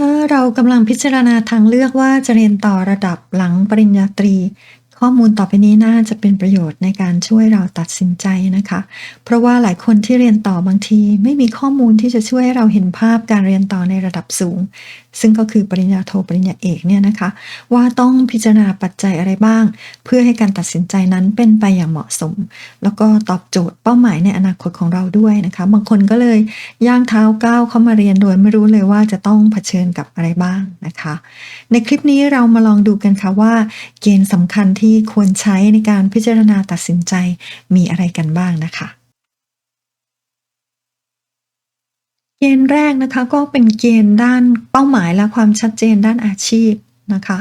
ถ้าเรากำลังพิจารณาทางเลือกว่าจะเรียนต่อระดับหลังปริญญาตรี ข้อมูลต่อไปนี้น่าจะเป็นประโยชน์ในการช่วยเราตัดสินใจนะคะ เพราะว่าหลายคนที่เรียนต่อบางที ไม่มีข้อมูลที่จะช่วยให้เราเห็นภาพการเรียนต่อในระดับสูง ซึ่งก็คือปริญญาโทปริญญาเอกเนี่ยนะคะ ว่าต้องพิจารณาปัจจัยอะไรบ้าง เพื่อให้การตัดสินใจนั้นเป็นไปอย่างเหมาะสม แล้วก็ตอบโจทย์เป้าหมายในอนาคตของเราด้วยนะคะ บางคนก็เลยย่างเท้าก้าวเข้ามาเรียนโดยไม่รู้เลยว่าจะต้องเผชิญกับอะไรบ้างนะคะ ในคลิปนี้เรามาลองดูกันค่ะว่า เกณฑ์สำคัญที่ควรใช้ในการพิจารณาตัดสินใจมีอะไรกันบ้างนะคะ เกณฑ์แรกนะคะก็เป็นเกณฑ์ด้านเป้าหมายและความชัดเจนด้านอาชีพนะคะ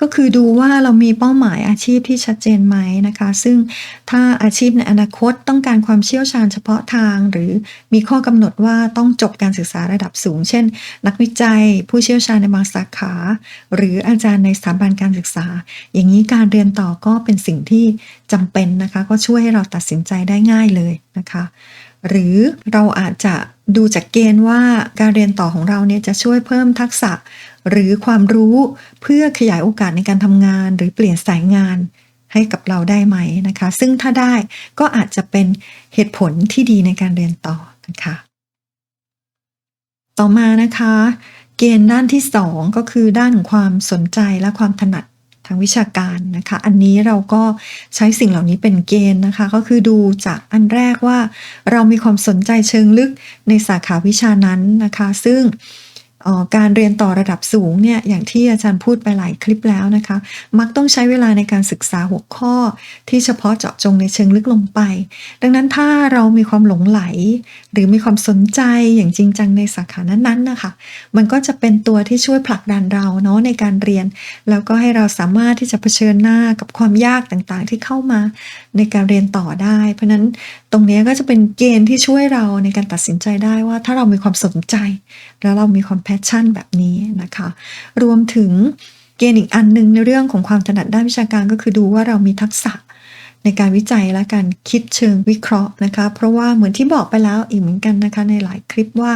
ก็คือดูว่าเรามีเป้าหมายอาชีพที่ชัดเจนไหมนะคะ ซึ่งถ้าอาชีพในอนาคตต้องการความเชี่ยวชาญเฉพาะทาง หรือมีข้อกำหนดว่าต้องจบการศึกษาระดับสูง เช่น นักวิจัย ผู้เชี่ยวชาญในบางสาขา หรืออาจารย์ในสถาบันการศึกษา อย่างนี้การเรียนต่อก็เป็นสิ่งที่จำเป็นนะคะ ก็ช่วยให้เราตัดสินใจได้ง่ายเลยนะคะ หรือเราอาจจะดูจากเกณฑ์ว่าการเรียนต่อของเราเนี่ยจะช่วยเพิ่มทักษะ หรือความรู้เพื่อขยายโอกาสในการทำงาน หรือเปลี่ยนสายงานให้กับเราได้ไหมนะคะ ซึ่งถ้าได้ก็อาจจะเป็นเหตุผลที่ดีในการเรียนต่อนะคะ ต่อมานะคะ เกณฑ์ด้านที่ 2 ก็คือด้านของความสนใจและความถนัด ทางวิชาการนะคะ อันนี้เราก็ใช้สิ่งเหล่านี้เป็นเกณฑ์นะคะ ก็คือดูจากอันแรกว่า เรามีความสนใจเชิงลึกในสาขาวิชานั้นนะคะ ซึ่ง การเรียนต่อระดับสูงเนี่ยอย่างที่อาจารย์พูดไปหลายคลิปแล้วนะคะ มักต้องใช้เวลาในการศึกษาหัวข้อ ที่เฉพาะเจาะจงในเชิงลึกลงไป ดังนั้นถ้าเรามีความหลงไหล หรือมีความสนใจอย่างจริงจังในสาขานั้นๆนะคะ มันก็จะเป็นตัวที่ช่วยผลักดันเราเนาะในการเรียน แล้วก็ให้เราสามารถที่จะเผชิญหน้ากับความยากต่างๆ ที่เข้ามาในการเรียนต่อได้ เพราะนั้นตรงนี้ก็จะเป็นเกณฑ์ที่ช่วยเราในการตัดสินใจได้ว่าถ้าเรามีความสนใจ แล้วเรามีความแพชชั่นแบบนี้นะคะ รวมถึงเกณฑ์อีกอันหนึ่งในเรื่องของความถนัดด้านวิชาการก็คือดูว่าเรามีทักษะ ในการวิจัยและการคิดเชิงวิเคราะห์นะคะ เพราะว่าเหมือนที่บอกไปแล้วอีกเหมือนกันนะคะในหลายคลิปว่า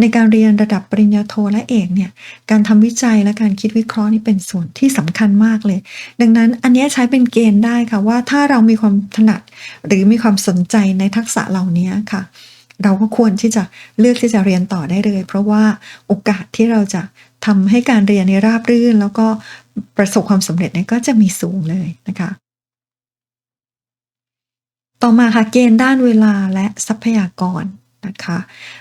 ในการเรียนระดับปริญญาโทและเอกเนี่ยการทำวิจัยและการคิดวิเคราะห์นี่เป็นส่วนที่สำคัญมากเลย ดังนั้นอันนี้ใช้เป็นเกณฑ์ได้ค่ะว่าถ้าเรามีความถนัดหรือมีความสนใจในทักษะเหล่านี้ค่ะเราก็ควรที่จะเลือกที่จะเรียนต่อได้เลย เพราะว่าโอกาสที่เราจะทำให้การเรียนในราบรื่น แล้วก็ประสบความสำเร็จเนี่ยก็จะมีสูงเลยนะคะ ต่อมาค่ะเกณฑ์ด้านเวลาและทรัพยากร นะคะ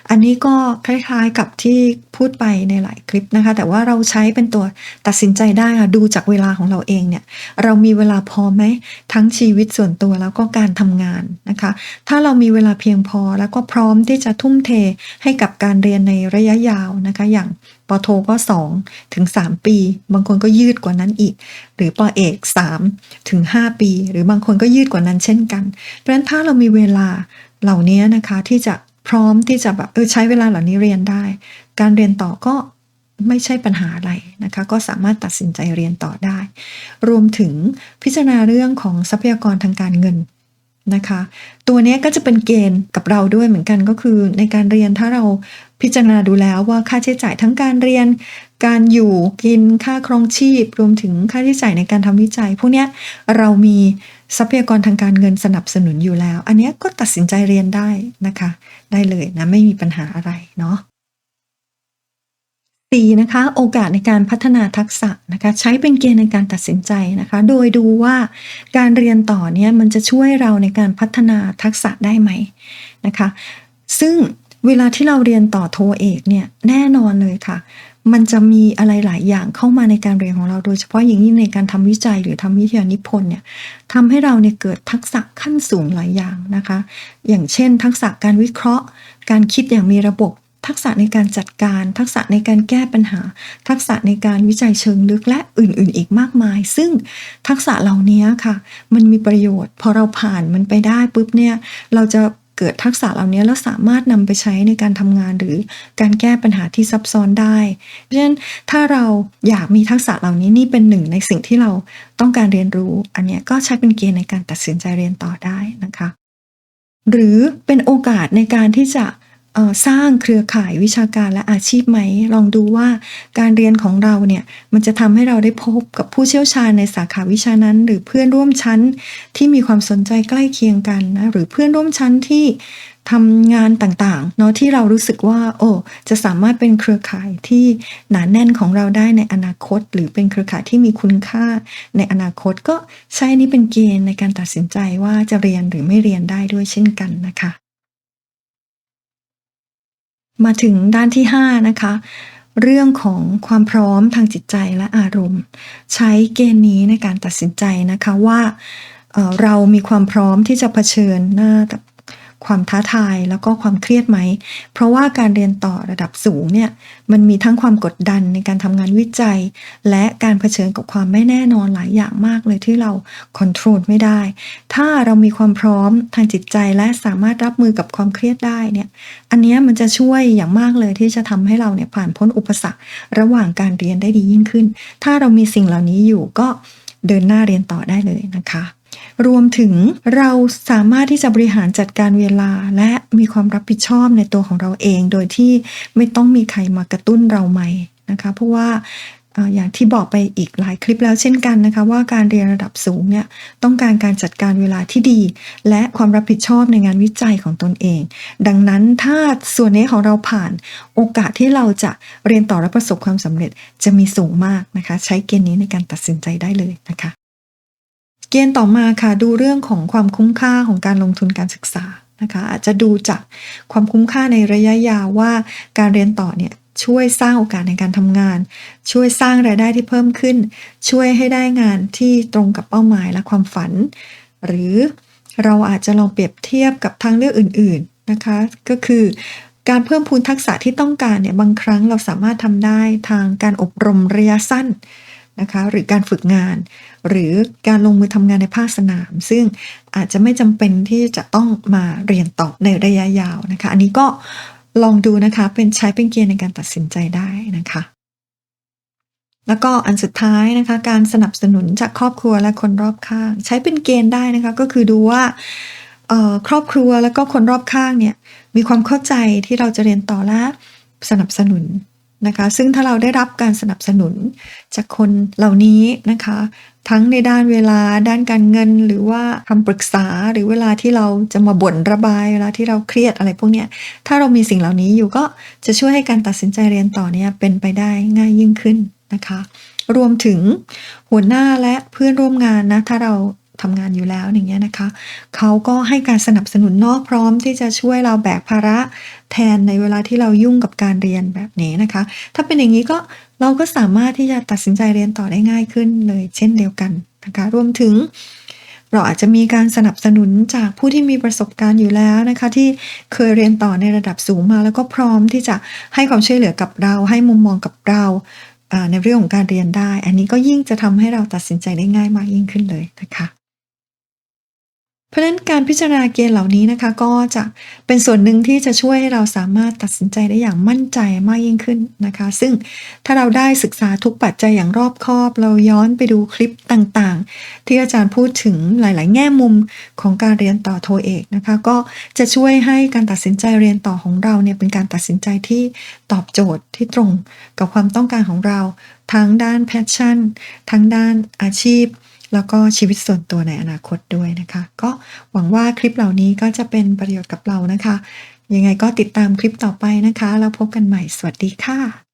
อันนี้ก็คล้ายๆกับที่พูดไปในหลายคลิปนะคะ แต่ว่าเราใช้เป็นตัวตัดสินใจได้ค่ะ ดูจากเวลาของเราเองเนี่ย เรามีเวลาพอไหม ทั้งชีวิตส่วนตัวแล้วก็การทำงานนะคะ ถ้าเรามีเวลาเพียงพอแล้วก็พร้อมที่จะทุ่มเทให้กับการเรียนในระยะยาวนะคะ อย่างปโทก็2ถึง3ปี บางคนก็ยืดกว่านั้นอีก หรือปอเอก3ถึง5ปี หรือบางคนก็ยืดกว่านั้นเช่นกัน เพราะฉะนั้นถ้าเรามีเวลาเหล่านี้นะคะที่จะ พร้อมที่จะแบบเออใช้เวลาเหล่านี้เรียนได้ การเรียนต่อก็ไม่ใช่ปัญหาอะไรนะคะ ก็สามารถตัดสินใจเรียนต่อได้ รวมถึงพิจารณาเรื่องของทรัพยากรทางการเงินนะคะ ตัวนี้ก็จะเป็นเกณฑ์กับเราด้วยเหมือนกันก็คือ ในการเรียนถ้าเราพิจารณาดูแล้วว่าค่าใช้จ่ายทั้งการเรียน การอยู่กินค่าครองชีพ รวมถึงค่าใช้จ่ายในการทำวิจัย พวกนี้เรามี ทรัพยากรทางการเงินสนับสนุนอยู่แล้ว อันนี้ก็ตัดสินใจเรียนได้นะคะ ได้เลยนะไม่มีปัญหาอะไรเนาะสี่นะคะโอกาสในการพัฒนาทักษะนะคะใช้เป็นเกณฑ์ในการตัดสินใจนะคะ โดยดูว่าการเรียนต่อเนี่ยมันจะช่วยเราในการพัฒนาทักษะได้ไหมนะคะ ซึ่ง เวลาที่เราเรียนต่อโทเอกเนี่ยแน่นอนเลยค่ะ มันจะมีอะไรหลายอย่างเข้ามาในการเรียนของเราโดยเฉพาะอย่างยิ่งในการทำวิจัยหรือทำวิทยานิพนธ์เนี่ยทำให้เราเนี่ยเกิดทักษะขั้นสูงหลายอย่างนะคะ อย่างเช่น ทักษะการวิเคราะห์ การคิดอย่างมีระบบ ทักษะในการจัดการ ทักษะในการแก้ปัญหา ทักษะในการวิจัยเชิงลึกและอื่น ๆ อีกมากมาย ซึ่งทักษะเหล่านี้ค่ะ มันมีประโยชน์ พอเราผ่านมันไปได้ปุ๊บเนี่ยเราจะ เกิดทักษะเหล่านี้แล้วสามารถนำไปใช้ในการทำงานหรือการแก้ปัญหาที่ซับซ้อนได้เพราะฉะนั้นถ้าเราอยากมีทักษะเหล่านี้นี่เป็นหนึ่งในสิ่งที่เราต้องการเรียนรู้ อันนี้ก็ใช้เป็นเกณฑ์ในการตัดสินใจเรียนต่อได้นะคะ หรือเป็นโอกาสในการที่จะ สร้างเครือข่ายวิชาการและอาชีพไหม ลองดูว่าการเรียนของเราเนี่ยมันจะทำให้เราได้พบกับผู้เชี่ยวชาญในสาขาวิชานั้น หรือเพื่อนร่วมชั้นที่มีความสนใจใกล้เคียงกันนะหรือเพื่อนร่วมชั้นที่ทำงานต่างๆเนาะที่เรารู้สึกว่า โอ้จะสามารถเป็นเครือข่ายที่หนาแน่นของเราได้ในอนาคต หรือเป็นเครือข่ายที่มีคุณค่าในอนาคตก็ใช้นี้เป็นเกณฑ์ในการตัดสินใจว่าจะเรียนหรือไม่เรียนได้ด้วยเช่นกันนะคะ มาถึงด้านที่ 5 นะคะ เรื่องของความพร้อมทางจิตใจและอารมณ์ ใช้เกณฑ์นี้ในการตัดสินใจนะคะว่าเรามีความพร้อมที่จะเผชิญหน้ากับ ความท้าทายแล้วก็ความเครียดไหม เพราะว่าการเรียนต่อระดับสูงเนี่ยมันมีทั้งความกดดันในการทำงานวิจัย และการเผชิญกับความไม่แน่นอนหลายอย่างมากเลยที่เราคอนโทรลไม่ได้ ถ้าเรามีความพร้อมทางจิตใจและสามารถรับมือกับความเครียดได้เนี่ยอันนี้มันจะช่วยอย่างมากเลยที่จะทำให้เราเนี่ยผ่านพ้นอุปสรรค ระหว่างการเรียนได้ดียิ่งขึ้น ถ้าเรามีสิ่งเหล่านี้อยู่ก็เดินหน้าเรียนต่อได้เลยนะคะ รวมถึงเราสามารถที่จะบริหารจัดการเวลา และมีความรับผิดชอบในตัวของเราเอง โดยที่ไม่ต้องมีใครมากระตุ้นเราใหม่นะคะเพราะว่าอย่างที่บอกไปอีกหลายคลิปแล้วเช่นกันนะคะ ว่าการเรียนระดับสูงเนี่ยต้องการการจัดการเวลาที่ดี และความรับผิดชอบในงานวิจัยของตนเอง ดังนั้นถ้าส่วนนี้ของเราผ่านโอกาสที่เราจะเรียนต่อและประสบความสำเร็จจะมีสูงมากนะคะ ใช้เกณฑ์นี้ในการตัดสินใจได้เลยนะคะ เกณฑ์ต่อมาค่ะดูเรื่องของความคุ้มค่าของการลงทุนการศึกษานะคะอาจจะดูจากความคุ้มค่าในระยะยาวว่าการเรียนต่อเนี่ยช่วยสร้างโอกาสในการทำงาน ช่วยสร้างรายได้ที่เพิ่มขึ้น ช่วยให้ได้งานที่ตรงกับเป้าหมายและความฝัน หรือเราอาจจะลองเปรียบเทียบกับทางเลือกอื่น ๆนะคะ ก็คือการเพิ่มพูนทักษะที่ต้องการเนี่ยบางครั้งเราสามารถทำได้ทางการอบรมระยะสั้น นะคะหรือการฝึกงาน หรือการลงมือทำงานในภาคสนาม ซึ่งอาจจะไม่จำเป็นที่จะต้องมาเรียนต่อในระยะยาวนะคะ อันนี้ก็ลองดูนะคะเป็นใช้เป็นเกณฑ์ในการตัดสินใจได้นะคะ แล้วก็อันสุดท้ายนะคะ การสนับสนุนจากครอบครัวและคนรอบข้าง ใช้เป็นเกณฑ์ได้นะคะก็คือดูว่าครอบครัวแล้วก็คนรอบข้างเนี่ยมีความเข้าใจที่เราจะเรียนต่อและสนับสนุน นะคะซึ่งถ้าเราได้รับการสนับสนุนจากคนเหล่านี้นะคะ ทั้งในด้านเวลาด้านการเงิน หรือว่าคำปรึกษาหรือเวลาที่เราจะมาบ่นระบายเวลาที่เราเครียดอะไรพวกเนี้ยถ้าเรามีสิ่งเหล่านี้อยู่ก็จะช่วยให้การตัดสินใจเรียนต่อเนี่ยเป็นไปได้ง่ายยิ่งขึ้นนะคะ รวมถึงหัวหน้าและเพื่อนร่วมงานนะถ้าเรา ทำงานอยู่แล้วอย่างเงี้ยนะคะเขาก็ให้การสนับสนุนนอกพร้อมที่จะช่วยเราแบกภาระแทนในเวลาที่เรายุ่งกับการเรียนแบบนี้นะคะ ถ้าเป็นอย่างนี้ก็เราก็สามารถที่จะตัดสินใจเรียนต่อได้ง่ายขึ้นเลยเช่นเดียวกันนะคะรวมถึงเราอาจจะมีการสนับสนุนจากผู้ที่มีประสบการณ์อยู่แล้วนะคะ ที่เคยเรียนต่อในระดับสูงมา แล้วก็พร้อมที่จะให้ความช่วยเหลือกับเรา ให้มุมมองกับเราอ่าในเรื่องของการเรียนได้ อันนี้ก็ยิ่งจะทำให้เราตัดสินใจได้ง่ายมากยิ่งขึ้นเลยนะคะ เพราะฉะนั้นการพิจารณาเกณฑ์เหล่านี้นะคะ ก็จะเป็นส่วนหนึ่งที่จะช่วยให้เราสามารถตัดสินใจได้อย่างมั่นใจมากยิ่งขึ้นนะคะ ซึ่งถ้าเราได้ศึกษาทุกปัจจัยอย่างรอบคอบ เราย้อนไปดูคลิปต่างๆ ที่อาจารย์พูดถึงหลาย ๆ แง่มุมของการเรียนต่อโทเอกนะคะ ก็จะช่วยให้การตัดสินใจเรียนต่อของเราเนี่ยเป็นการตัดสินใจที่ตอบโจทย์ที่ตรงกับความต้องการของเรา ทั้งด้านแพชชั่นทั้งด้านอาชีพ แล้วก็ชีวิตส่วนตัวในอนาคตด้วยนะคะ ก็หวังว่าคลิปเหล่านี้ก็จะเป็นประโยชน์กับเรานะคะ ยังไงก็ติดตามคลิปต่อไปนะคะ แล้วพบกันใหม่สวัสดีค่ะ